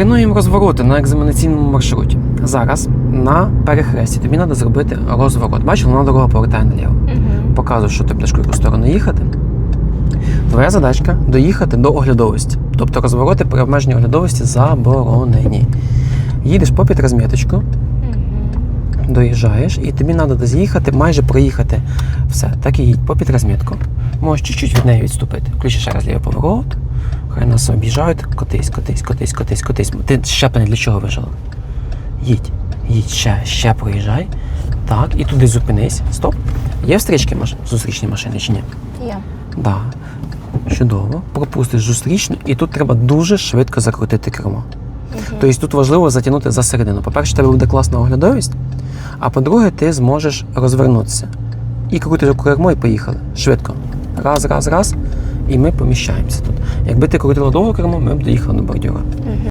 Тренуємо розвороти на екзаменаційному маршруті. Зараз на перехресті тобі треба зробити розворот. Бачиш, вона дорога повертає наліво. Угу. Показуєш, що ти будеш в яку сторону їхати. Твоя задачка доїхати до оглядовості. Тобто розвороти при обмеженні оглядовості заборонені. Їдеш по підрозміточку, доїжджаєш, і тобі треба з'їхати, майже проїхати все. Так і їдь по підрозмітку. Можеш чуть-чуть від неї відступити. Включи ще раз лівий поворот. Хай нас об'їжджають. Котись, котись, котись, котись, котись. Ти щеплення для чого вижила? Їдь, їдь, ще, ще проїжджай. Так, і туди зупинись. Стоп. Є встрічки маш... зустрічні машини чи ні? Є. Да. Чудово. Пропустиш зустрічну, і тут треба дуже швидко закрутити кермо. Тобто тут важливо затягнути за середину. По-перше, тебе буде класна оглядовість, а по-друге, ти зможеш розвернутися. І крутиш кермо і поїхали. Швидко. Раз, раз, раз. І ми поміщаємося тут. Якби ти крутила довго кермо, ми б доїхали до бордюра.